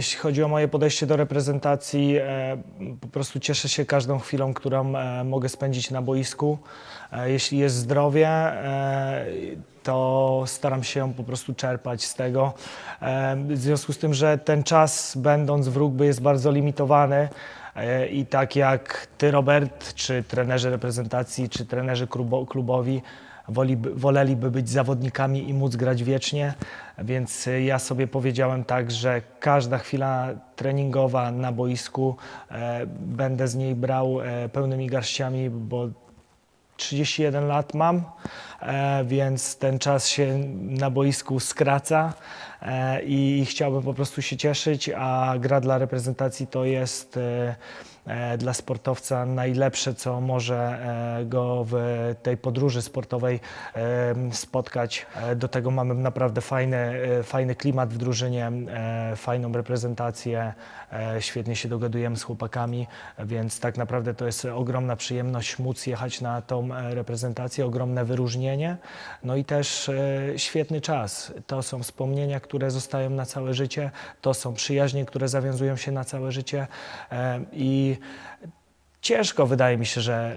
Jeśli chodzi o moje podejście do reprezentacji, e, po prostu cieszę się każdą chwilą, którą e, mogę spędzić na boisku. E, Jeśli jest zdrowie, to staram się po prostu czerpać z tego. W związku z tym, że ten czas, będąc w rugby, jest bardzo limitowany. I tak jak ty, Robert, czy trenerzy reprezentacji, czy trenerzy klubo, klubowi, woli, woleliby być zawodnikami i móc grać wiecznie, więc ja sobie powiedziałem tak, że każda chwila treningowa na boisku e, będę z niej brał e, pełnymi garściami, bo 31 lat mam, więc ten czas się na boisku skraca e, i chciałbym po prostu się cieszyć, a gra dla reprezentacji to jest e, e, dla sportowca najlepsze, co może e, go w tej podróży sportowej e, spotkać. E, Do tego mamy naprawdę fajny, e, fajny klimat w drużynie, e, fajną reprezentację, e, świetnie się dogadujemy z chłopakami, więc tak naprawdę to jest ogromna przyjemność móc jechać na tą e, reprezentację, ogromne wyróżnienie, no i też e, świetny czas. To są wspomnienia, które zostają na całe życie, to są przyjaźnie, które zawiązują się na całe życie. E, i Ciężko wydaje mi się, że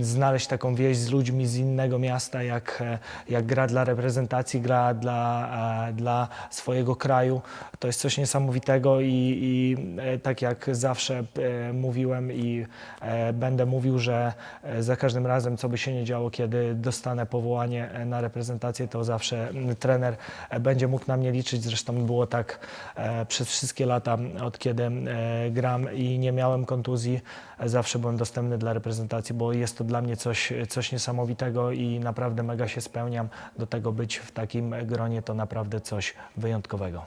e, znaleźć taką wieść z ludźmi z innego miasta, jak, e, jak gra dla reprezentacji, gra dla, e, dla swojego kraju. To jest coś niesamowitego i, i e, tak jak zawsze e, mówiłem i e, będę mówił, że e, za każdym razem, co by się nie działo, kiedy dostanę powołanie e, na reprezentację, to zawsze trener będzie mógł na mnie liczyć. Zresztą było tak e, przez wszystkie lata, od kiedy e, gram i nie miałem kontuzji zawsze byłem dostępny dla reprezentacji, bo jest to dla mnie coś, coś niesamowitego i naprawdę mega się spełniam. Do tego być w takim gronie to naprawdę coś wyjątkowego.